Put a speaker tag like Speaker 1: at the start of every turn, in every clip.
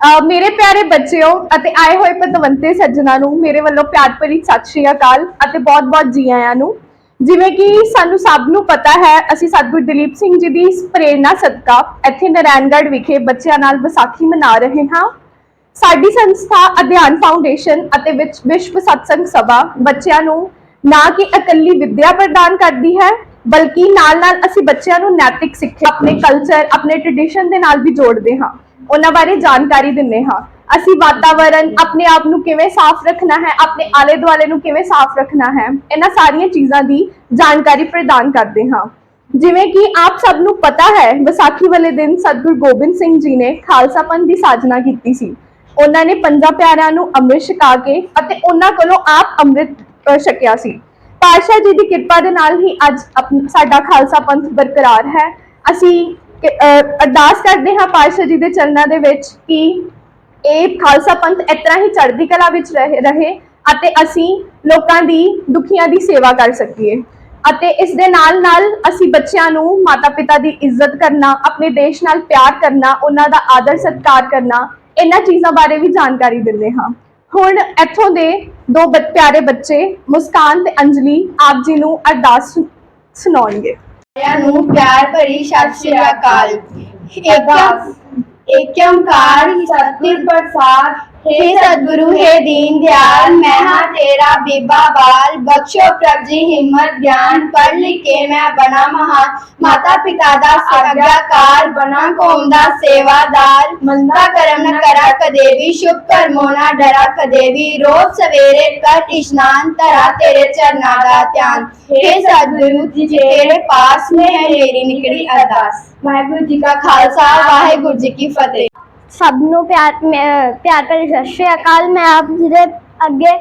Speaker 1: ਮੇਰੇ ਪਿਆਰੇ ਬੱਚਿਓ ਅਤੇ ਆਏ ਹੋਏ ਪਤਵੰਤੇ ਸੱਜਣਾ ਨੂੰ ਮੇਰੇ ਵੱਲੋਂ ਪਿਆਰ ਭਰੀ ਸਤਿ ਸ਼੍ਰੀ ਅਕਾਲ ਅਤੇ ਬਹੁਤ-ਬਹੁਤ ਜੀ ਆਇਆਂ ਨੂੰ। ਜਿਵੇਂ ਕਿ ਸਾਨੂੰ ਸਭ ਨੂੰ ਪਤਾ ਹੈ, ਅਸੀਂ ਸਤਿਗੁਰ ਦਲੀਪ ਸਿੰਘ ਜੀ ਦੀ ਇਸ ਪ੍ਰੇਰਣਾ ਸਦਕਾ ਇੱਥੇ ਨਾਰਾਇਣਗੜ੍ਹ ਵਿਖੇ ਬੱਚਿਆਂ ਨਾਲ ਵਿਸਾਖੀ ਮਨਾ ਰਹੇ ਹਾਂ। ਸਾਡੀ ਸੰਸਥਾ ਅਧਿਆਨ ਫਾਊਂਡੇਸ਼ਨ ਅਤੇ ਵਿੱਚ ਵਿਸ਼ਵ ਸਤਸੰਗ ਸਭਾ ਬੱਚਿਆਂ ਨੂੰ ਨਾ ਕਿ ਇਕੱਲੀ ਵਿੱਦਿਆ ਪ੍ਰਦਾਨ ਕਰਦੀ ਹੈ, ਬਲਕਿ ਨਾਲ-ਨਾਲ ਅਸੀਂ ਬੱਚਿਆਂ ਨੂੰ ਨੈਤਿਕ ਸਿੱਖਿਆ, ਆਪਣੇ ਕਲਚਰ ਆਪਣੇ ਟ੍ਰੈਡੀਸ਼ਨ ਦੇ ਨਾਲ ਵੀ ਜੋੜਦੇ ਹਾਂ। ਉਹਨਾਂ ਬਾਰੇ ਜਾਣਕਾਰੀ ਦਿੰਦੇ ਹਾਂ। ਅਸੀਂ ਵਾਤਾਵਰਣ ਆਪਣੇ ਆਪ ਨੂੰ ਕਿਵੇਂ ਸਾਫ਼ ਰੱਖਣਾ ਹੈ, ਆਪਣੇ ਆਲੇ ਦੁਆਲੇ ਨੂੰ ਕਿਵੇਂ ਸਾਫ਼ ਰੱਖਣਾ ਹੈ, ਇਹਨਾਂ ਸਾਰੀਆਂ ਚੀਜ਼ਾਂ ਦੀ ਜਾਣਕਾਰੀ ਪ੍ਰਦਾਨ ਕਰਦੇ ਹਾਂ। ਜਿਵੇਂ ਕਿ ਆਪ ਸਭ ਨੂੰ ਪਤਾ ਹੈ, ਵਿਸਾਖੀ ਵਾਲੇ ਦਿਨ ਸਤਿਗੁਰ ਗੋਬਿੰਦ ਸਿੰਘ ਜੀ ਨੇ ਖਾਲਸਾ ਪੰਥ ਦੀ ਸਾਜਨਾ ਕੀਤੀ ਸੀ। ਉਹਨਾਂ ਨੇ ਪੰਜਾਂ ਪਿਆਰਿਆਂ ਨੂੰ ਅੰਮ੍ਰਿਤ ਛਕਾ ਕੇ ਅਤੇ ਉਹਨਾਂ ਕੋਲੋਂ ਆਪ ਅੰਮ੍ਰਿਤ ਛਕਿਆ ਸੀ। ਪਾਤਸ਼ਾਹ ਜੀ ਦੀ ਕਿਰਪਾ ਦੇ ਨਾਲ ਹੀ ਅੱਜ ਆਪਣਾ- ਸਾਡਾ ਖਾਲਸਾ ਪੰਥ ਬਰਕਰਾਰ ਹੈ। ਅਸੀਂ ਅਰਦਾਸ ਕਰਦੇ ਹਾਂ ਪਾਤਸ਼ਾਹ ਜੀ ਦੇ ਚਰਨਾਂ ਦੇ ਵਿੱਚ ਕਿ ਇਹ ਖਾਲਸਾ ਪੰਥ ਇਸ ਤਰ੍ਹਾਂ ਹੀ ਚੜ੍ਹਦੀ ਕਲਾ ਵਿੱਚ ਰਹੇ ਰਹੇ ਅਤੇ ਅਸੀਂ ਲੋਕਾਂ ਦੀ, ਦੁਖੀਆਂ ਦੀ ਸੇਵਾ ਕਰ ਸਕੀਏ ਅਤੇ ਇਸ ਦੇ ਨਾਲ ਨਾਲ ਅਸੀਂ ਬੱਚਿਆਂ ਨੂੰ ਮਾਤਾ ਪਿਤਾ ਦੀ ਇੱਜ਼ਤ ਕਰਨਾ, ਆਪਣੇ ਦੇਸ਼ ਨਾਲ ਪਿਆਰ ਕਰਨਾ, ਉਹਨਾਂ ਦਾ ਆਦਰ ਸਤਿਕਾਰ ਕਰਨਾ, ਇਹਨਾਂ ਚੀਜ਼ਾਂ ਬਾਰੇ ਵੀ ਜਾਣਕਾਰੀ ਦਿੰਦੇ ਹਾਂ। ਹੁਣ ਇੱਥੋਂ ਦੇ ਦੋ ਬ- ਪਿਆਰੇ ਬੱਚੇ ਮੁਸਕਾਨ ਤੇ ਅੰਜਲੀ ਆਪ ਜੀ ਨੂੰ ਅਰਦਾਸ ਸੁ- ਸੁਣਾਉਣਗੇ।
Speaker 2: ਸਾਰਿਆਂ ਨੂੰ ਪਿਆਰ ਭਰੀ ਸਤਿ ਸ੍ਰੀ ਅਕਾਲ। ਏਕਮ ਏਕਮਕਾਰ ਸਤਿ ਪ੍ਰਸਾਦ हे सदगुरु, हे दीन दयाल, मैं हाँ तेरा बीबा बाल। बख्शो प्रभ जी, हिम्मत, ज्ञान पढ़ लिख के मैं बना महा। माता पिता दा सगाकार बना कौम दा सेवादार। मंदा कर्म न करा कदेवी शुभ कर्मो ना डरा कदेवी रोज सवेरे कर स्नान तरा तेरे चरना दा ध्यान। हे सदगुरु जी तेरे पास में है, मेरी निकली अरदास। वाहेगुरु जी का खालसा, वाहेगुरु जी की फतेह।
Speaker 3: ਸਭ ਨੂੰ ਪਿਆਰ ਪਿਆਰ ਭਰੀ ਸਤਿ ਸ਼੍ਰੀ ਅਕਾਲ। ਮੈਂ ਆਪ ਜੀ ਦੇ ਅੱਗੇ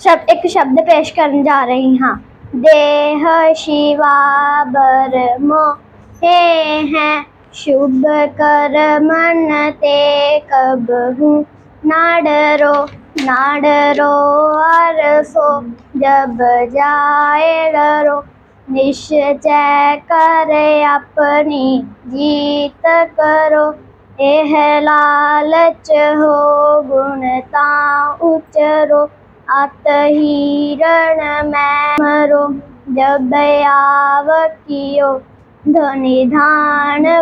Speaker 3: ਸ਼ਬਦ ਇੱਕ ਸ਼ਬਦ ਪੇਸ਼ ਕਰਨ ਜਾ ਰਹੀ ਹਾਂ। ਦੇਹ ਸ਼ਿਵਾ ਬਰਮੋ ਹੈ ਹੈ, ਸ਼ੁਭ ਕਰਮਨ ਤੇ ਕਬਹੂ। ਨਾੜਰੋ ਨਾੜਰੋ ਅਰਸੋ ਜਬ ਜਾਏ ਡਰੋ ਨਿਸ਼ਚੈ ਕਰ ਆਪਣੀ ਜੀਤ ਕਰੋ। ਇਹ ਲਾਲਚ ਹੋ ਗੁਣਤਾ ਉਚਰੋ ਅਤ ਹੀਰਣ ਮੈਂ ਮਰੋ, ਜਬ ਆਵ ਕੀਓ। ਧਨੀ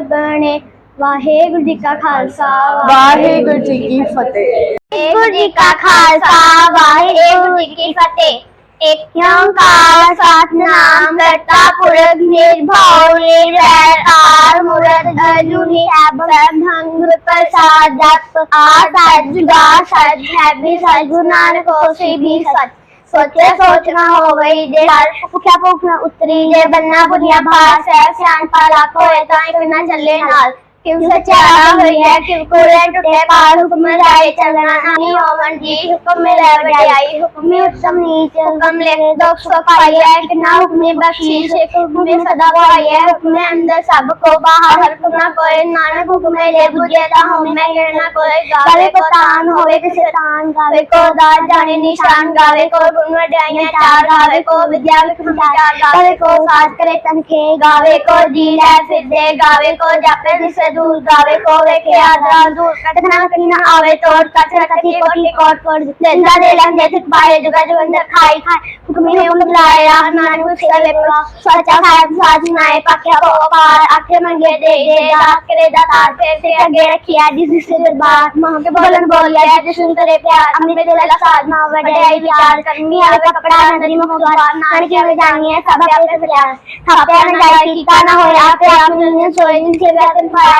Speaker 3: ਬਣੇ, ਵਾਹਿਗੁਰੂ ਜੀ ਕਾ ਖਾਲਸਾ,
Speaker 1: ਵਾਹਿਗੁਰੂ ਜੀ ਕੀ ਫਤਿਹ।
Speaker 3: ਵਾਹਿਗੁਰੂ ਜੀ ਕਾ ਖਾਲਸਾ, ਵਾਹਿਗੁਰੂ ਜੀ ਕੀ ਫਤਿਹ। ਇੱਕ ਓੰਕਾਰ ਸਤਨਾਮ ਕਰਤਾ ਪੁਰਖ ਨਿਰਭਉ ਨਿਰਵੈਰ ਮੁਰਤ ਅਜੂਨੀ ਅਬਦ ਭੰਗ ਪ੍ਰਸਾਦ ਜਪ ਆਦ ਜੁਗਾ ਸਜ ਹੈ ਵੀ ਸਤਿਗੁਰੂ ਨਾਨਕ ਹੋਸੀ ਵੀ ਸਚ ਸੋਚੇ ਸੋਚਣਾ ਹੋਵੇ ਜੇ ਹਰ ਭੁਖਿਆ ਭੁਖਣਾ ਉਤਰੀ ਜੇ ਬੰਨਾ ਬੁਨੀਆ ਭਾਸ ਹੈ ਸਿਆਣ ਪਾਲਾ ਕੋਏ ਤਾਂ ਇੱਕ ਨਾ ਚੱਲੇ ਨਾਲ ਕਿਉ ਸਚਾਰਾ ਹੋਈ ਹੈ ਕਿਉ ਕੋਲੇ ਟੁੱਟੇ ਪਾਰ ਹੁਕਮ ਲਾਏ ਚੱਲਣਾ ਨਹੀਂ ਹੋਵਨ ਜੀ ਹੁਕਮ ਮਿਲੇ ਵਡਿਆਈ ਹੁਕਮ ਉਤਮ ਨੀਚ ਹੁਕਮ ਲੈ ਦੁਖ ਸਫ਼ਾਈ ਹੈ ਕਿ ਨਾ ਹੁਕਮ ਬਖਸ਼ੀਸ਼ ਹੁਕਮ ਸਦਾ ਪਾਈ ਹੈ ਹੁਕਮ ਅੰਦਰ ਸਭ ਕੋ ਬਾਹਰ ਹੁਕਮ ਨਾ ਕੋਏ ਨਾਨਕ ਹੁਕਮ ਲੈ ਬੁਝੇ ਤਾਂ ਹਉ ਮੈਂ ਕਹਿਣਾ ਕੋਏ ਗਾਵੇ ਕੋ ਤਾਨ ਹੋਵੇ ਕਿਸੇ ਤਾਨ ਗਾਵੇ। ਕੋ ਦਾਤ ਜਾਣੇ ਨਿਸ਼ਾਨ ਗਾਵੇ ਕੋ ਗੁਣ ਵਡਿਆਈਆਂ ਚਾਰ ਗਾਵੇ ਕੋ ਵਿਦਿਆ ਵਿਖਮ ਚਾਰ ਗਾਵੇ ਕੋ ਸਾਥ ਕਰੇ ਤਨਖੇ ਗਾਵੇ ਕੋ ਜੀ ਲੈ ਫਿਰਦੇ ਗਾਵੇ ਕੋ ਜਾਪੇ ਦਿਸੇ ਦੂਰ ਗਾਵੇ ਕੋ ਵੇਖੇ ਆਦਰਾ ਦੂਰ ਕਥਨਾ ਕਨੀ ਨਾ ਆਵੇ ਤੋੜ ਕਥਨਾ ਕਥੀ ਕੋਟੀ ਕੋਟ ਕੋਟ ਜਿੰਦਾ ਦੇ ਲੰਦੇ ਤਿਕ ਪਾਏ ਜੁਗਾ ਜੋ ਅੰਦਰ ਖਾਈ ਖਾਏ ਹੁਕਮੀ ਹੁਕਮ ਲਾਏ ਰਾਹ ਨਾਨਕ ਸਿਰ ਵੇਖੋ ਸੱਚਾ ਖਾਏ ਸਾਜ ਨਾਏ ਪੱਕਿਆ ਕੋ ਪਾਰ ਆਖੇ ਮੰਗੇ ਦੇ ਦੇ ਦਾਤ ਕਰੇ ਦਾ ਤਾਰ ਫੇਰ ਤੇ ਅੱਗੇ ਰੱਖਿਆ ਜਿਸ ਸਿਰ ਦਰਬਾਰ ਮਾਂ ਕੇ ਬੋਲਨ ਬੋਲਿਆ ਜਿਸ ਨੂੰ ਤੇਰੇ ਪਿਆਰ ਅੰਮ੍ਰਿਤ ਦੇ ਲਗਾ ਸਾਧਨਾ ਵਡਿਆਈ ਵਿਚਾਰ ਕਰਨੀ ਆਵੇ ਕਪੜਾ ਨਦਰੀ ਮੁਖਵਾਰ ਨਾਨਕ ਕੇ ਜਾਣੀਏ ਸਭ ਆਪੇ ਪਿਆਰ ਥਾਪਿਆ ਨਾ ਜਾਏ ਕੀਤਾ ਨਾ ਹੋਇਆ ਤੇ ਆਪ ਨੂੰ ਸੋਏ ਜਿਨ ਕੇ ਵੇਤਨ ਪਾਇਆ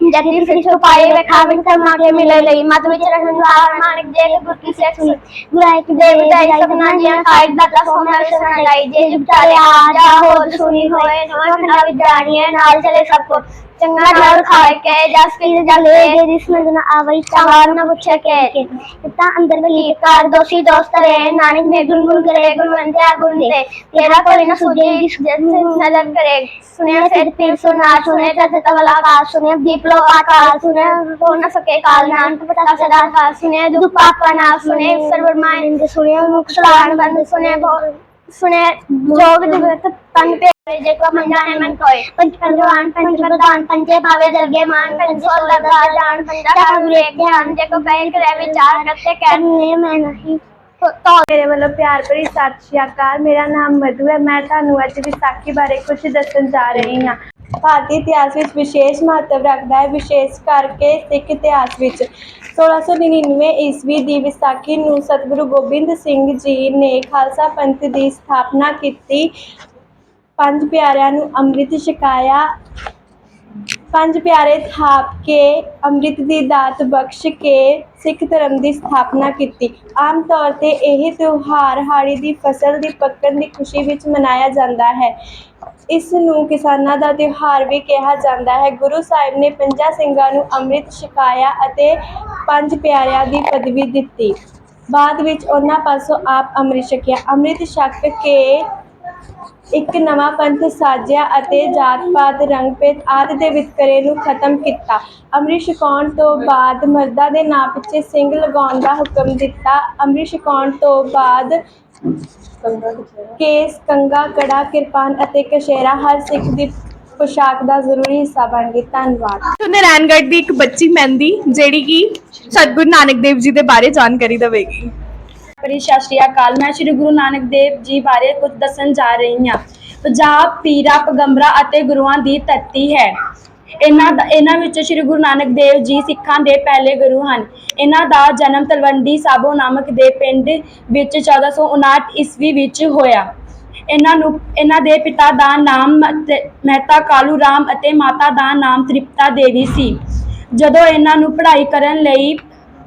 Speaker 3: ਜਗਿਰ ਸਿਰ ਛੋ ਪਾਏ ਵੇ ਖਾਵਨ ਕਰ ਮਾਗੇ ਮਿਲੇ ਲਈ? ਮਤ ਵਿੱਚ ਰਹਿਣ ਵਾਰ ਮਾਨਕ ਜੇ ਗੁਰ ਕੀ ਸੇ ਸੁਣੀ ਗੁਰਾਇ ਕਿ ਦੇ ਬਜਾਈ ਸਪਨਾ ਜੀ ਆਕਾਇ ਦਾਤਾ ਸੋ ਮੈਂ ਸਰਨ ਜਾਈ ਜੇ ਜੁਗ ਚਾਲੇ ਆ ਜਾ ਹੋਰ ਸੁਣੀ ਹੋਏ ਨਵਾਂ ਖੰਡਾ ਵਿੱਚ ਚੰਗਾ ਨਾਲ ਖਾਏ ਕੇ ਜਸ ਕੀ ਜਲੇ ਦੇ ਜਿਸ ਨਾਲ ਨਾ ਆਵਈ ਚਾਰ ਨਾ ਪੁੱਛੇ ਕੇ ਤਾਂ ਅੰਦਰ ਵਲੀ ਕਾਰ ਦੋਸੀ ਦੋਸਤ ਰੇ ਨਾਨਕ ਨੇ ਗੁਣਗੁਣ ਕਰੇ ਗੁਣਵੰਤਿਆ ਗੁਣ ਦੇ ਤੇਰਾ ਕੋਈ ਨਾ ਸੁਝੇ ਜਿਸ ਜਨ ਨਜ਼ਰ ਕਰੇ। ਸੁਨੇ ਫਿਰ ਫਿਰ ਸੁਨਾ ਸੁਨੇ ਤਤ ਤਵਲਾ ਕਾ ਸੁਨੇ ਦੀਪਲੋ ਆਕਾਰ ਸੁਨੇ ਹੋ ਨਾ ਸਕੇ ਕਾਲ ਨਾਨਕ ਪਤਾ ਸਦਾ ਕਾ ਸੁਨੇ ਦੁਖ ਪਾਪਾ ਨਾ ਸੁਨੇ ਸਰਵਰਮਾਇੰਦ ਸੁਨੇ ਮੁਖ ਸਲਾਣ ਬੰਦ ਸੁਨੇ ਭੋ- ਸੁਨੇ ਜੋਗ ਜਗਤ ਤਨ पे जे को मन जाने मन कोय पंच पंचवान पंच प्रधान पंचे भावे दरगे मान पंच सोलह जान पंचा गुरु एक ध्यान जे को कहन करे विचार करते कहने मैं नहीं तो
Speaker 2: ਮੇਰੇ ਵੱਲੋਂ ਪਿਆਰ ਭਰੀ ਸਤਿ ਸ਼੍ਰੀ ਅਕਾਲ ਮੇਰਾ ਨਾਮ ਮਧੂ ਹੈ ਮੈਂ ਤੁਹਾਨੂੰ ਅੱਜ ਵਿਸਾਖੀ ਬਾਰੇ ਕੁਝ ਦੱਸਣ ਜਾ ਰਹੀ ਹਾਂ ਭਾਰਤੀ ਇਤਿਹਾਸ ਵਿੱਚ ਵਿਸ਼ੇਸ਼ ਮਹੱਤਵ ਰੱਖਦਾ ਹੈ ਵਿਸ਼ੇਸ਼ ਕਰਕੇ ਸਿੱਖ ਇਤਿਹਾਸ ਵਿੱਚ 1699 ਈਸਵੀ ਦੀ ਵਿਸਾਖੀ ਨੂੰ ਸਤਿਗੁਰੂ ਗੋਬਿੰਦ ਸਿੰਘ ਜੀ ਨੇ ਖਾਲਸਾ ਪੰਥ ਦੀ ਸਥਾਪਨਾ ਕੀਤੀ ਪੰਜ ਪਿਆਰਿਆਂ ਨੂੰ ਅੰਮ੍ਰਿਤ ਛਕਾਇਆ। ਪੰਜ ਪਿਆਰੇ ਥਾਪ ਕੇ, ਅੰਮ੍ਰਿਤ ਦੀ ਦਾਤ ਬਖਸ਼ ਕੇ ਸਿੱਖ ਧਰਮ ਦੀ ਸਥਾਪਨਾ ਕੀਤੀ। ਆਮ ਤੌਰ ਤੇ ਇਹ ਤਿਉਹਾਰ ਹਾੜੀ ਦੀ ਫਸਲ ਦੀ ਪੱਕਣ ਦੀ ਖੁਸ਼ੀ ਵਿੱਚ ਮਨਾਇਆ ਜਾਂਦਾ ਹੈ। ਇਸ ਨੂੰ ਕਿਸਾਨਾਂ ਦਾ ਤਿਉਹਾਰ ਵੀ ਕਿਹਾ ਜਾਂਦਾ ਹੈ। ਗੁਰੂ ਸਾਹਿਬ ਨੇ ਪੰਜਾਂ ਸਿੰਘਾਂ ਨੂੰ ਅੰਮ੍ਰਿਤ ਛਕਾਇਆ ਅਤੇ ਪੰਜ ਪਿਆਰਿਆਂ ਦੀ ਪਦਵੀ ਦਿੱਤੀ। ਬਾਅਦ ਵਿੱਚ ਉਹਨਾਂ ਪਾਸੋਂ ਆਪ ਅੰਮ੍ਰਿਤ ਛਕਿਆ। ਅੰਮ੍ਰਿਤ ਛਕ ਕੇ ਇੱਕ ਨਵਾਂ ਪੰਥ ਸਾਜਿਆ ਅਤੇ ਜਾਤ ਪਾਤ ਰੰਗ ਭੇਦ ਆਦਿ ਦੇ ਵਿਤਕਰੇ ਨੂੰ ਖਤਮ ਕੀਤਾ। ਅੰਮ੍ਰਿਤ ਛਕਾਉਣ ਤੋਂ ਬਾਅਦ ਮਰਦਾਂ ਦੇ ਨਾਂ ਪਿੱਛੇ ਸਿੰਘ ਲਗਾਉਣ ਦਾ ਹੁਕਮ ਦਿੱਤਾ। ਅੰਮ੍ਰਿਤ ਛਕਾਉਣ ਤੋਂ ਬਾਅਦ ਕੇਸ ਕੰਗਾ ਕੜਾ, ਕਿਰਪਾਨ ਅਤੇ ਕਸ਼ੇਰਾ ਹਰ ਸਿੱਖ ਦੀ ਪੋਸ਼ਾਕ ਦਾ ਜ਼ਰੂਰੀ ਹਿੱਸਾ ਬਣ ਗਈ ਧੰਨਵਾਦ।
Speaker 1: ਨਾਰਾਇਣਗੜ੍ਹ ਦੀ ਇੱਕ ਬੱਚੀ ਮਹਿੰਦੀ, ਜਿਹੜੀ ਕਿ ਸਤਿਗੁਰੂ ਨਾਨਕ ਦੇਵ ਜੀ ਦੇ ਬਾਰੇ ਜਾਣਕਾਰੀ ਦੇਵੇਗੀ।
Speaker 2: ਪਰੀ ਸਤਿ ਸ਼੍ਰੀ ਅਕਾਲ। ਮੈਂ ਸ੍ਰੀ ਗੁਰੂ ਨਾਨਕ ਦੇਵ ਜੀ ਬਾਰੇ ਕੁਝ ਦੱਸਣ ਜਾ ਰਹੀ ਹਾਂ। ਪੰਜਾਬ ਪੀਰਾ, ਪਗੰਬਰਾਂ ਅਤੇ ਗੁਰੂਆਂ ਦੀ ਧਰਤੀ ਹੈ। ਇਹਨਾਂ ਦਾ ਇਹਨਾਂ ਵਿੱਚ ਸ੍ਰੀ ਗੁਰੂ ਨਾਨਕ ਦੇਵ ਜੀ ਸਿੱਖਾਂ ਦੇ ਪਹਿਲੇ ਗੁਰੂ ਹਨ। ਇਹਨਾਂ ਦਾ ਜਨਮ ਤਲਵੰਡੀ ਸਾਬੋ ਨਾਮਕ ਦੇ ਪਿੰਡ ਵਿੱਚ 1459 ਈਸਵੀ ਵਿੱਚ ਹੋਇਆ। ਇਹਨਾਂ ਨੂੰ ਇਹਨਾਂ ਦੇ ਪਿਤਾ ਦਾ ਨਾਮ ਮਹਿਤਾ ਕਾਲੂ ਰਾਮ ਅਤੇ ਮਾਤਾ ਦਾ ਨਾਮ ਤ੍ਰਿਪਤਾ ਦੇਵੀ ਸੀ। ਜਦੋਂ ਇਹਨਾਂ ਨੂੰ ਪੜ੍ਹਾਈ ਕਰਨ ਲਈ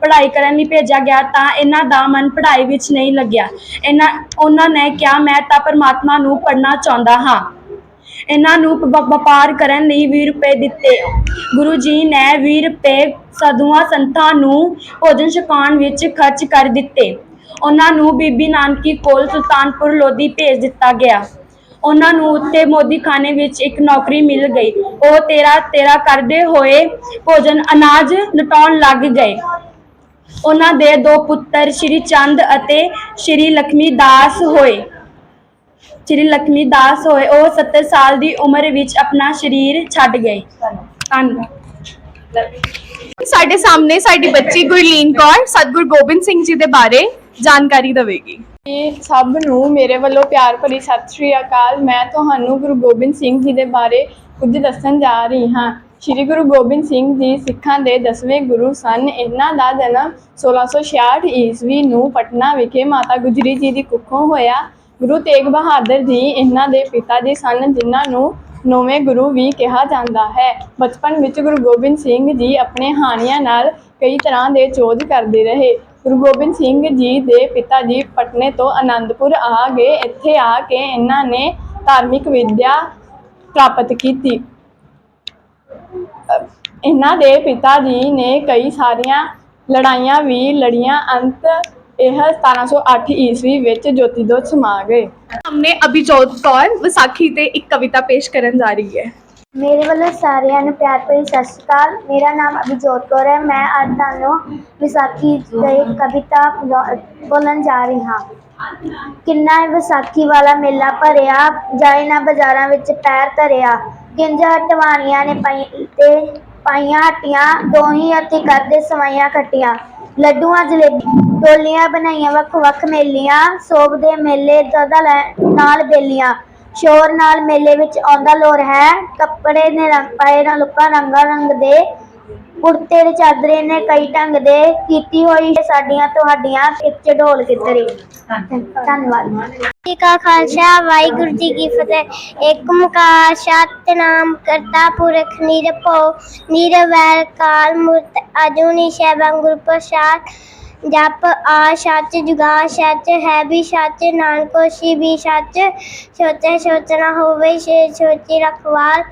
Speaker 2: ਪੜ੍ਹਾਈ ਕਰਨ ਲਈ ਭੇਜਿਆ ਗਿਆ ਤਾਂ ਇਹਨਾਂ ਦਾ ਮਨ ਪੜ੍ਹਾਈ ਵਿੱਚ ਨਹੀਂ ਲੱਗਿਆ। ਇਹਨਾਂ, ਉਹਨਾਂ ਨੇ ਕਿਹਾ, ਮੈਂ ਤਾਂ ਪਰਮਾਤਮਾ ਨੂੰ ਪੜ੍ਹਨਾ ਚਾਹੁੰਦਾ ਹਾਂ। ਇਹਨਾਂ ਨੂੰ ਵ- ਵਪਾਰ ਕਰਨ ਲਈ 20 ਰੁਪਏ ਦਿੱਤੇ। ਗੁਰੂ ਜੀ ਨੇ 20 ਰੁਪਏ ਸਾਧੂਆਂ ਸੰਤਾਂ ਨੂੰ ਭੋਜਨ ਛਕਾਉਣ ਵਿੱਚ ਖਰਚ ਕਰ ਦਿੱਤੇ। ਉਹਨਾਂ ਨੂੰ ਬੀਬੀ ਨਾਨਕੀ ਕੋਲ ਸੁਲਤਾਨਪੁਰ ਲੋਧੀ ਭੇਜ ਦਿੱਤਾ ਗਿਆ। ਉਹਨਾਂ ਨੂੰ ਉੱਤੇ ਮੋਦੀਖਾਨੇ ਵਿੱਚ ਇੱਕ ਨੌਕਰੀ ਮਿਲ ਗਈ। ਉਹ ਤੇਰਾ ਤੇਰਾ ਕਰਦੇ ਹੋਏ ਭੋਜਨ ਅਨਾਜ ਲਟਾਉਣ ਲੱਗ ਗਏ। ਉਹਨਾਂ ਦੇ ਦੋ ਪੁੱਤਰ ਸ਼੍ਰੀ ਚੰਦ ਅਤੇ ਸ਼੍ਰੀ ਲਖਮੀ ਦਾਸ ਹੋਏ। ਸ਼੍ਰੀ ਲਖਮੀ ਦਾਸ ਹੋਏ ਉਹ 70 ਸਾਲ ਦੀ ਉਮਰ ਵਿੱਚ ਆਪਣਾ ਸਰੀਰ ਛੱਡ ਗਏ। ਧੰਨਵਾਦ।
Speaker 1: ਸਾਡੇ ਸਾਹਮਣੇ ਸਾਡੀ ਬੱਚੀ ਗੁਰਲੀਨ ਕੌਰ ਸਤਗੁਰ ਗੋਬਿੰਦ ਸਿੰਘ ਜੀ ਦੇ ਬਾਰੇ ਜਾਣਕਾਰੀ ਦੇਵੇਗੀ।
Speaker 4: ਇਹ ਸਭ ਨੂੰ ਮੇਰੇ ਵੱਲੋਂ ਪਿਆਰ ਭਰੀ ਸਤਿ ਸ੍ਰੀ ਅਕਾਲ। ਮੈਂ ਤੁਹਾਨੂੰ ਗੁਰੂ ਗੋਬਿੰਦ ਸਿੰਘ ਜੀ ਦੇ ਬਾਰੇ ਕੁਝ ਦੱਸਣ ਜਾ ਰਹੀ ਹਾਂ। ਸ੍ਰੀ ਗੁਰੂ ਗੋਬਿੰਦ ਸਿੰਘ ਜੀ ਸਿੱਖਾਂ ਦੇ 10ਵੇਂ ਗੁਰੂ ਸਨ। ਇਹਨਾਂ ਦਾ ਜਨਮ 1666 ਈਸਵੀ ਨੂੰ ਪਟਨਾ ਵਿਖੇ ਮਾਤਾ ਗੁਜਰੀ ਜੀ ਦੀ ਕੁੱਖੋਂ ਹੋਇਆ। ਗੁਰੂ ਤੇਗ ਬਹਾਦਰ ਜੀ ਇਹਨਾਂ ਦੇ ਪਿਤਾ ਜੀ ਸਨ, ਜਿਨ੍ਹਾਂ ਨੂੰ ਨੌਵੇਂ ਗੁਰੂ ਵੀ ਕਿਹਾ ਜਾਂਦਾ ਹੈ। ਬਚਪਨ ਵਿੱਚ ਗੁਰੂ ਗੋਬਿੰਦ ਸਿੰਘ ਜੀ ਆਪਣੇ ਹਾਣੀਆਂ ਨਾਲ ਕਈ ਤਰ੍ਹਾਂ ਦੇ ਚੋਜ ਕਰਦੇ ਰਹੇ। ਗੁਰੂ ਗੋਬਿੰਦ ਸਿੰਘ ਜੀ ਦੇ ਪਿਤਾ ਜੀ ਪਟਨੇ ਤੋਂ ਆਨੰਦਪੁਰ ਆ ਗਏ। ਇੱਥੇ ਆ ਕੇ ਇਹਨਾਂ ਨੇ ਧਾਰਮਿਕ ਵਿਦਿਆ ਪ੍ਰਾਪਤ ਕੀਤੀ। ਇਹਨਾਂ ਦੇ ਪਿਤਾ ਜੀ ਨੇ ਕਈ ਸਾਰੀਆਂ ਲੜਾਈਆਂ ਵੀ ਲੜੀਆਂ। ਅੰਤ ਇਹ 1708 ਈਸਵੀ ਵਿੱਚ ਜੋਤੀ ਜੋਤ ਸਮਾ ਗਏ।
Speaker 1: ਸਾਹਮਣੇ ਅਭਿਜੋਤ ਕੌਰ ਵਿਸਾਖੀ ਤੇ ਇੱਕ ਕਵਿਤਾ ਪੇਸ਼ ਕਰਨ ਜਾ ਰਹੀ ਹੈ।
Speaker 3: ਮੇਰੇ ਵੱਲੋਂ ਸਾਰਿਆਂ ਨੂੰ ਪਿਆਰ ਭਰੀ ਸਤਿ ਸ਼੍ਰੀ ਅਕਾਲ। ਮੇਰਾ ਨਾਮ ਅਭਿਜੋਤ ਕੌਰ ਹੈ। ਮੈਂ ਅੱਜ ਤੁਹਾਨੂੰ ਵਿਸਾਖੀ ਤੇ ਕਵਿਤਾ ਬੁਲਾ- ਬੋਲਣ ਜਾ ਰਹੀ ਹਾਂ। ਕਿੰਨਾ ਵਿਸਾਖੀ ਵਾਲਾ ਮੇਲਾ ਭਰਿਆ, ਜਾਏ ਨਾ ਬਾਜ਼ਾਰਾਂ ਵਿੱਚ ਪੈਰ ਧਰਿਆ। ਕਿੰਜ ਹਟਵਾਣੀਆਂ ਨੇ ਪਾਈ ਤੇ ਪਾਈਆਂ ਹੱਟੀਆਂ, ਦੋਹੀ ਹੱਥੀ ਕਰਦੇ ਸਵਾਈਆਂ ਖੱਟੀਆਂ। ਲੱਡੂਆਂ ਜਲੇਬੀ ਟੋਲੀਆਂ ਬਣਾਈਆਂ ਵੱਖ ਵੱਖ ਮੇਲੀਆਂ ਸੋਭ ਦੇ ਮੇਲੇ ਦਦਾ ਨਾਲ ਬੇਲੀਆਂ। ਸ਼ੋਰ ਨਾਲ ਮੇਲੇ ਵਿੱਚ ਆਉਂਦਾ ਲੋਰ ਹੈ। ਕੱਪੜੇ ਨੇ ਰੰਗ ਪਾਏ ਨਾ ਲੁੱਕਾ ਰੰਗਾ ਰੰਗ ਦੇ ਕੁੜਤੇ ਦੇ ਚਾਦਰੇ ਨੇ ਕਈ ਢੰਗ ਦੇ ਕੀਤੀ ਹੋਈ ਸਾਡੀਆਂ ਤੁਹਾਡੀਆਂ ਇੱਕ ਚੜੋਲ ਕਿਤਰੀ ਧੰਨਵਾਦ। ਜੀ ਕਾ ਖਾਲਸਾ, ਵਾਹਿਗੁਰੂ ਜੀ ਕੀ ਫਤਿਹ। ਇੱਕ ਓੰਕਾਰ ਸਤਨਾਮ ਕਰਤਾ ਪੁਰਖ ਨਿਰਭਉ, ਨਿਰਵੈਰ ਕਾਲ ਮੂਰਤ ਅਜੂਨੀ ਸੈਭੰ ਗੁਰ ਪ੍ਰਸਾਦ ਜਪ ਆ ਸੱਚ, ਜੁਗਾ ਸੱਚ, ਹੈ ਵੀ ਸੱਚ, ਨਾਨਕ ਹੋਸੀ ਵੀ ਸੱਚ। ਸੋਚੇ ਸੋਚਣਾ ਹੋਵੇ ਸੇ ਸੋਚੀ ਰਖਵਾਲ।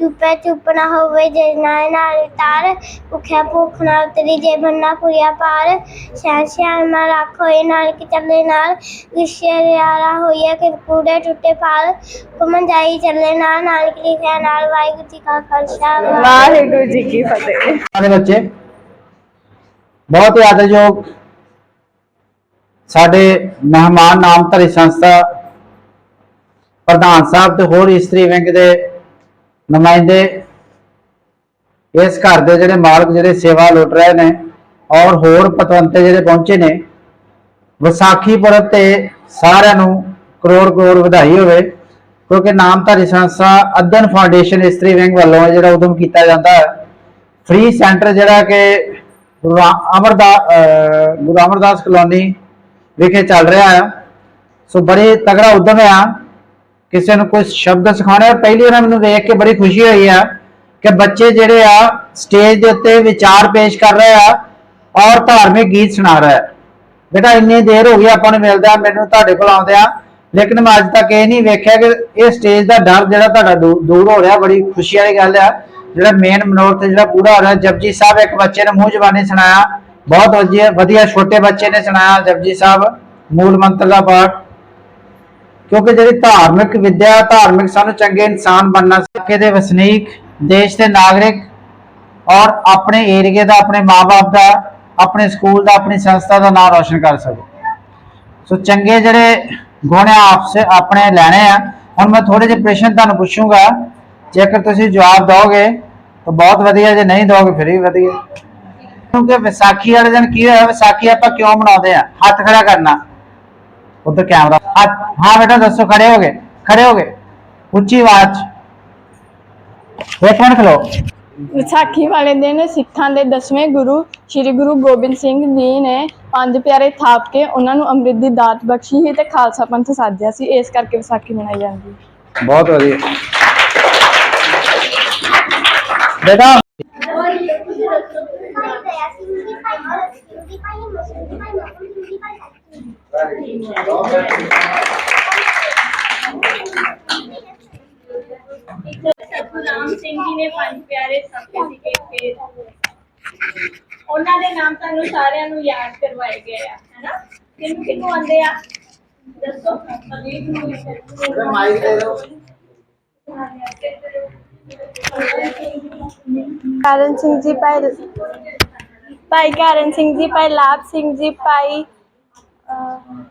Speaker 3: ਚੁੱਪੇ ਚੁੱਪ ਨਾ ਹੋਵੇ ਜੇ ਨਾਏ ਨਾਲ ਤਾਰ। ਭੁੱਖਿਆ ਭੁੱਖ ਨਾਲ ਤੇਰੀ ਜੇ ਬੰਨਾ ਪੁਰੀਆ ਪਾਰ। ਸ਼ਹਿਰ ਸ਼ਹਿਰ ਨਾਲ ਰੱਖ ਹੋਏ ਨਾਲ ਕਿ ਚੱਲੇ ਨਾਲ। ਵਿਸ਼ੇ ਰਿਆਰਾ ਹੋਈਏ ਕਿ ਕੂੜੇ ਟੁੱਟੇ ਪਾਲ ਘੁੰਮਣ ਜਾਈ ਚੱਲੇ ਨਾਲ ਨਾਲ ਕਿ ਲਿਖਿਆ ਨਾਲ। ਵਾਹਿਗੁਰੂ ਜੀ ਕਾ ਖਾਲਸਾ
Speaker 1: ਵਾਹਿਗੁਰੂ ਜੀ ਕੀ ਫਤਿਹ।
Speaker 5: ਦੇ ਬੱਚੇ ਬਹੁਤ ਹੀ ਆਦਰਯੋਗ ਸਾਡੇ ਮਹਿਮਾਨ ਨਾਮਧਾਰੀ ਸੰਸਥਾ ਪ੍ਰਧਾਨ ਸਾਹਿਬ ਤੇ ਹੋਰ ਇਸਤਰੀ ਵਿੰਗ ਦੇ ਨੁਮਾਇੰਦੇ ਇਸ ਘਰ ਦੇ ਜਿਹੜੇ ਮਾਲਕ ਜਿਹੜੇ ਸੇਵਾ ਲੁੱਟ ਰਹੇ ਨੇ ਔਰ ਹੋਰ ਪਤਵੰਤੇ ਜਿਹੜੇ ਪਹੁੰਚੇ ਨੇ, ਵਿਸਾਖੀ ਪੁਰਬ ਤੇ ਸਾਰਿਆਂ ਨੂੰ ਕਰੋੜ ਕਰੋੜ ਵਧਾਈ ਹੋਵੇ, ਕਿਉਂਕਿ ਨਾਮਧਾਰੀ ਸੰਸਥਾ ਅਧਿਐਨ ਫਾਊਂਡੇਸ਼ਨ ਇਸਤਰੀ ਵਿੰਗ ਵੱਲੋਂ ਜਿਹੜਾ ਉਦਮ ਕੀਤਾ ਜਾਂਦਾ ਹੈ ਫ੍ਰੀ ਸੈਂਟਰ ਜਿਹੜਾ ਕਿ ਗੁਰੂ ਅਮਰਦਾ ਗੁਰੂ ਅਮਰਦਾਸ ਕਲੋਨੀ ਵਿਖੇ ਚੱਲ ਰਿਹਾ ਹੈ। ਸੋ ਬੜੇ ਤਗੜਾ ਉਦਮ ਆ। ਕਿਸੇ ਨੂੰ ਕੋਈ ਸ਼ਬਦ ਸਿਖਾਉਣੇ ਔਰ ਪਹਿਲੀ ਵਾਰ ਮੈਨੂੰ ਵੇਖ ਕੇ ਬੜੀ ਖੁਸ਼ੀ ਹੋਈ ਆ ਕਿ ਬੱਚੇ ਜਿਹੜੇ ਆ ਸਟੇਜ ਦੇ ਉੱਤੇ ਵਿਚਾਰ ਪੇਸ਼ ਕਰ ਰਹੇ ਆ ਔਰ ਧਾਰਮਿਕ ਗੀਤ ਸੁਣਾ ਰਹੇ ਆ। ਬੇਟਾ, ਇੰਨੀ ਦੇਰ ਹੋ ਗਈ ਆਪਾਂ ਨੂੰ ਮਿਲਦਾ ਮੈਨੂੰ ਤੁਹਾਡੇ ਕੋਲ ਆਉਂਦੇ ਆ ਲੇਕਿਨ ਮੈਂ ਅੱਜ ਤੱਕ ਇਹ ਨਹੀਂ ਵੇਖਿਆ ਕਿ ਇਹ ਸਟੇਜ ਦਾ ਡਰ ਜਿਹੜਾ ਤੁਹਾਡਾ ਦੂ- ਦੂਰ ਹੋ ਰਿਹਾ, ਬੜੀ ਖੁਸ਼ੀ ਵਾਲੀ ਗੱਲ ਆ। ਜਿਹੜਾ ਮੇਨ ਮਨੋਰਥ ਜਿਹੜਾ ਪੂਰਾ ਹੋ ਰਿਹਾ, ਜਪਜੀ ਸਾਹਿਬ ਇੱਕ ਬੱਚੇ ਨੇ ਮੂੰਹ ਜ਼ਬਾਨੀ ਸੁਣਾਇਆ, ਬਹੁਤ ਵਧੀਆ ਵਧੀਆ ਛੋਟੇ ਬੱਚੇ ਨੇ ਸੁਣਾਇਆ ਜਪਜੀ ਸਾਹਿਬ, ਮੂਲ ਮੰਤਰ ਦਾ ਪਾਠ। ਕਿਉਂਕਿ ਜਿਹੜੀ ਧਾਰਮਿਕ ਵਿਦਿਆ, ਧਾਰਮਿਕ ਸਾਨੂੰ ਚੰਗੇ ਇਨਸਾਨ ਬਣਨਾ ਸਿੱਕੇ ਦੇ ਵਸਨੀਕ, ਦੇਸ਼ ਦੇ ਨਾਗਰਿਕ ਔਰ ਆਪਣੇ ਏਰੀਏ ਦਾ, ਆਪਣੇ ਮਾਪੇ ਦਾ, ਆਪਣੇ ਸਕੂਲ ਦਾ, ਆਪਣੀ ਸੰਸਥਾ ਦਾ ਨਾਮ ਰੋਸ਼ਨ ਕਰ ਸਕੋ। ਸੋ ਚੰਗੇ ਜਿਹੜੇ ਗੁਣ ਆ ਆਪਣੇ ਲੈਣੇ ਆ। ਹੁਣ ਮੈਂ ਥੋੜੇ ਜਿਹੇ ਪ੍ਰਸ਼ਨ ਤੁਹਾਨੂੰ ਪੁੱਛੂੰਗਾ। ਜੇਕਰ ਤੁਸੀਂ ਜਵਾਬ ਦਿਓਗੇ, ਤਾਂ ਬਹੁਤ ਵਧੀਆ, ਜੇ ਨਹੀਂ ਦਿਓਗੇ, ਫਿਰ ਵੀ ਵਧੀਆ। ਕਿਉਂਕਿ ਵਿਸਾਖੀ ਵਾਲੇ ਦਿਨ ਕੀ ਹੋਇਆ? ਵਿਸਾਖੀ ਆਪਾਂ ਕਿਉਂ ਮਨਾਉਂਦੇ ਆ? ਹੱਥ ਖੜਾ ਕਰਨਾ। ਉਧਰ ਕੈਮਰਾ ਹੱਥ ਹਾਂ ਬੇਟਾ ਦੱਸੋ ਖੜੇ ਹੋ ਗਏ ਖੜੇ ਹੋ ਗਏ ਉੱਚੀ ਆਵਾਜ਼। 'ਚ। ਇੱਕ ਮਿੰਟ ਖਲੋ।
Speaker 4: ਵਿਸਾਖੀ ਵਾਲੇ ਦਿਨ ਸਿੱਖਾਂ ਦੇ ਦਸਵੇਂ ਗੁਰੂ ਸ੍ਰੀ ਗੁਰੂ ਗੋਬਿੰਦ ਸਿੰਘ ਜੀ ਨੇ ਪੰਜ ਪਿਆਰੇ ਥਾਪ ਕੇ ਉਹਨਾਂ ਨੂੰ ਅੰਮ੍ਰਿਤ ਦੀ ਦਾਤ ਬਖਸ਼ੀ ਸੀ ਤੇ ਖਾਲਸਾ ਪੰਥ ਸਾਜਿਆ ਸੀ। ਇਸ ਕਰਕੇ ਵਿਸਾਖੀ ਮਨਾਈ ਜਾਂਦੀ ਹੈ।
Speaker 5: ਬਹੁਤ ਵਧੀਆ। ਬੇਟਾ।
Speaker 6: ਰਾਮ ਸਿੰਘ ਜੀ ਨੇ ਪੰਜ ਪਿਆਰੇ ਸੱਤੇ ਸੀਗੇ ਫਿਰ ਉਹਨਾਂ ਦੇ ਨਾਮ ਤੁਹਾਨੂੰ ਸਾਰਿਆਂ ਨੂੰ ਯਾਦ ਕਰਵਾਏ ਗਏ ਆ ਹੈਨਾ? ਕਿਹਨੂੰ ਕਿਹਨੂੰ ਆਉਂਦੇ ਆ? ਦੱਸੋ ਅਜੀਤ ਨੂੰ
Speaker 5: ਮਾਈਕ ਦੇ ਦਿਓ।
Speaker 3: ਕਰਨ ਸਿੰਘ ਜੀ ਭਾਈ ਭਾਈ ਕਰਨ ਸਿੰਘ ਜੀ ਭਾਈ ਲਾਭ ਸਿੰਘ ਜੀ ਭਾਈ ਅਹ,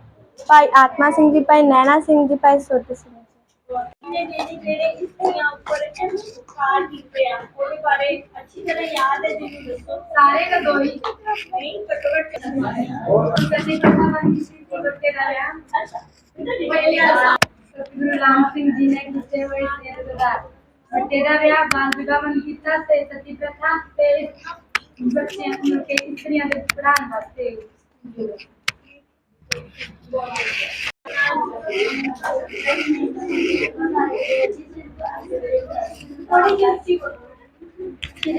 Speaker 3: ਭਾਈ ਆਤਮਾ ਸਿੰਘ ਜੀ ਭਾਈ ਨੈਣਾ ਸਿੰਘ ਜੀ ਭਾਈ ਸੁਰਤ ਸਿੰਘ ਜੀ।
Speaker 6: ਨੇ ਜਿਹੜੇ ਜਿਹੜੇ ਇਸਤਰੀਆਂ ਉੱਪਰ ਕਾਰ ਕੀਤੇ ਆ ਉਹਦੇ ਬਾਰੇ ਅੱਛੀ ਤਰ੍ਹਾਂ ਯਾਦ ਹੈ ਜਿਹਨੂੰ ਦੱਸੋ। ਸਾਰੇ ਦਾ ਦੋ ਹੀ ਨਹੀਂ ਘੱਟ ਕਦੇ ਕਥਾ ਬੰਦੀ ਸੀ ਜੀ ਬੱਚੇ ਦਾ ਰਿਹਾ। ਅੱਛਾ
Speaker 7: ਗੁਰੂ ਰਾਮ ਸਿੰਘ ਜੀ ਨੇ ਕੀਤੇ ਹੋਏ ਤੇਰੇ ਦਾ ਬੱਚੇ ਦਾ ਵਿਆਹ ਬਾਲ ਕੀਤਾ ਤੇ ਸਤੀ ਪ੍ਰਥਾ ਤੇ ਬੱਚਿਆਂ ਨੂੰ ਕੇ ਇਸਤਰੀਆਂ ਦੇ ਪੜਾਉਣ ਵਾਸਤੇ।
Speaker 6: ਥੋੜੀ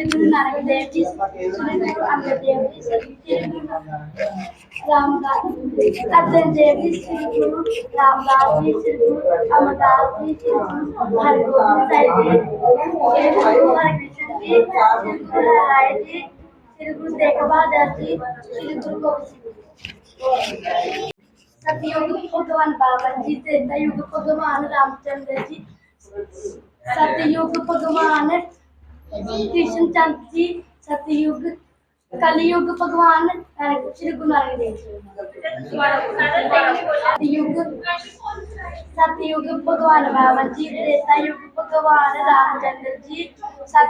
Speaker 7: ਗੁਰੂ ਨਾਨਕ ਦੇਵ ਜੀ ਸ੍ਰੀ ਗੁਰੂ ਅੰਗਦ ਦੇਵ ਜੀ ਸ੍ਰੀ ਗੁਰੂ ਰਾਮਦਾਸ ਅਰਜਨ ਦੇਵ ਜੀ ਸ੍ਰੀ ਗੁਰੂ ਰਾਮਦਾਸ ਜੀ ਸ੍ਰੀ ਗੁਰੂ ਅਮਰਦਾਸ ਜੀ ਸ੍ਰੀ ਗੁਰੂ ਹਰਗੋਬਿੰਦ ਸਾਹਿਬ ਜੀ ਸ੍ਰੀ ਗੁਰੂ ਹਰਕ੍ਰਿਸ਼ਨ ਜੀ ਸ੍ਰੀ ਗੁਰੂ ਹਰਿ ਜੀ ਸ੍ਰੀ ਗੁਰੂ ਤੇਗ ਬਹਾਦਰ ਜੀ ਸ੍ਰੀ ਗੁਰੂ ਗੋਬਿੰਦ ਸਿੰਘ ਜੀ सतयुग भगवान बाबा जी त्रेता युग भगवान रामचंद्र जी सतयुग भगवान कृष्ण चंद्र जी सतयुग कलयुग भगवान नानक- श्री गुरु नानक देव जी सतयुग सतयुग भगवान बाबा जी त्रेता युग भगवान रामचंद्र जी सत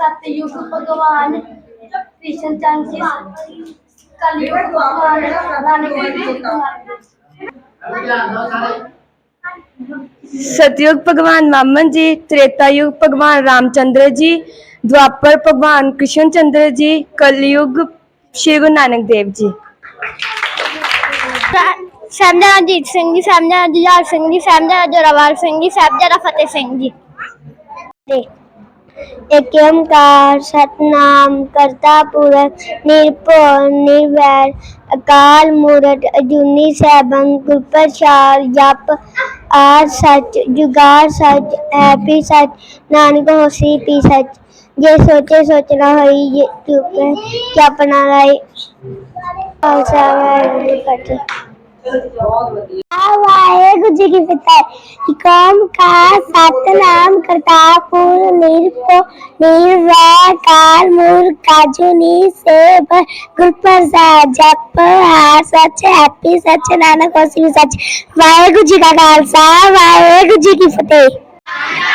Speaker 7: सतयुग भगवान कृष्ण चंद्र जी कलयुग भगवान नानक देव जी गुरु नानक देव जी
Speaker 3: सतयुग भगवान वामन जी त्रेता युग भगवान रामचंद्र जी द्वापर भगवान कृष्ण चंद्र जी कलयुग श्री गुरु नानक देव जी ਸਾਹਿਬਜ਼ਾਦਾ ਅਜੀਤ ਸਿੰਘ ਜੀ ਸਾਹਿਬਜ਼ਾਦਾ ਜੁਝਾਰ ਸਿੰਘ ਜੀ ਸਾਹਿਬਜ਼ਾਦਾ ਜੋਰਾਵਰ ਸਿੰਘ ਜੀ ਸਾਹਿਬਜ਼ਾਦਾ ਫਤਿਹ ਸਿੰਘ ਜੀ ਏਕ ਓੰਕਾਰ ਸਤਨਾਮ ਕਰਤਾ ਪੁਰਖ ਨਿਰਭਉ ਨਿਰਵੈਰ ਅਕਾਲ ਮੂਰਤ ਅਜੂਨੀ ਸੈਭੰ ਗੁਰ ਪ੍ਰਸਾਦ ਜਪ
Speaker 8: ਆਦ ਸੱਚ ਜੁਗਾਦ ਸੱਚ ਹੈਪੀ ਸੱਚ ਨਾਨਕ ਹੋਸੀ ਪੀ ਸੱਚ ਜੇ ਸੋਚੇ ਸੋਚਣਾ ਹੋਈ ਜੇ ਚੁੱਪ ਕਿ ਆਪਣਾ ਲਾਈ ਖਾਲਸਾ ਵਾਹਿਗੁਰੂ ਜੀ ਕੀ ਫਤਿਹ ਵਾਹਿਗੁਰੂ ਜੀ ਕੀ ਫਤਿਹ ਇਕਮ ਕਾ ਸਤਨਾਮ ਕਰਤਾ ਪੁਰ ਨਿਰਭਉ ਨਿਰਵੈਕਾਰ ਮੂਰ ਕਾਜੂ ਨੀ ਸੇਬ ਗੁਰ ਪ੍ਰਸਾਦ ਜਪ ਹਾਰ ਸੱਚ ਹੈਪੀ ਸੱਚ ਨਾਨਕ ਹੋਸੀ ਵੀ ਸੱਚ ਵਾਹਿਗੁਰੂ ਜੀ ਕਾ ਖਾਲਸਾ ਵਾਹਿਗੁਰੂ ਜੀ